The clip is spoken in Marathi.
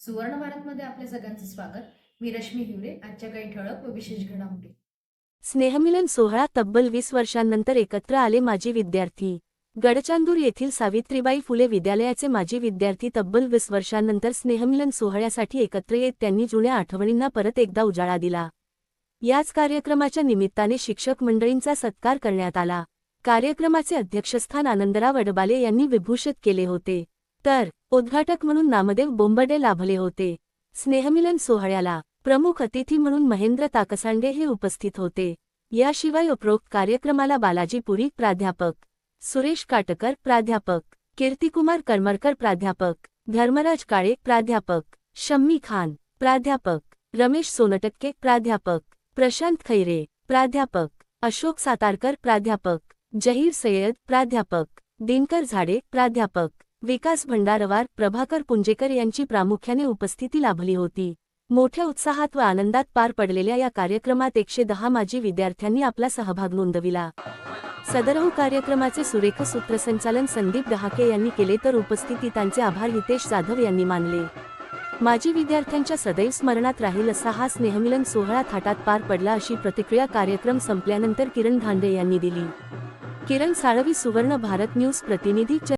सुवर्ण भारतमध्ये आपल्या सगळ्यांचं स्वागत. मी रश्मी हिवरे आजच्या काही ठळक व विशेष घडामोडी. स्नेहमिलन सोहळा तब्बल वीस वर्षांनंतर एकत्र आले माजी विद्यार्थी. गडचांदूर येथील सावित्रीबाई फुले विद्यालयाचे माजी विद्यार्थी तब्बल वीस वर्षांनंतर स्नेहमिलन सोहळ्यासाठी एकत्र येत त्यांनी जुन्या आठवणींना परत एकदा उजाळा दिला. याच कार्यक्रमाच्या निमित्ताने शिक्षक मंडळींचा सत्कार करण्यात आला. कार्यक्रमाचे अध्यक्षस्थान आनंदराव अडबाले यांनी विभूषित केले होते. तर उद्घाटक म्हणून नामदेव बोंबडे लाभले होते. स्नेहमिलन सोहळ्याला प्रमुख अतिथी म्हणून महेंद्र ताकसांडे हे उपस्थित होते. याशिवाय उपरोक्त कार्यक्रमाला बालाजी पुरी प्राध्यापक सुरेश काटकर प्राध्यापक कीर्तिकुमार करमरकर प्राध्यापक धर्मराज काळे प्राध्यापक शम्मी खान प्राध्यापक रमेश सोनटक्के प्राध्यापक प्रशांत खैरे प्राध्यापक अशोक सातारकर प्राध्यापक जहीर सय्यद प्राध्यापक दिनकर झाडे प्राध्यापक. विकास भंडारवार प्रभाकर पुंजेकर यांची प्रामुख्याने उपस्थिती लाभली होती. मोठ्या उत्साहात व आनंदात पार पडलेल्या या कार्यक्रमात एकशे दहा माजी विद्यार्थ्यांनी आपला सहभाग नोंदविला. सदरहू कार्यक्रमाचे सुरेख सूत्रसंचालन संदीप डहाके यांनी केले तर उपस्थितीतांचे आभार हितेश जाधव यांनी मानले. माजी विद्यार्थ्यांच्या सदैव स्मरणात राहील असा हा स्नेहमिलन सोहळा थाटात पार पडला अशी प्रतिक्रिया कार्यक्रम संपल्यानंतर किरण धांडे यांनी दिली. किरण साळवी सुवर्ण भारत न्यूज प्रतिनिधी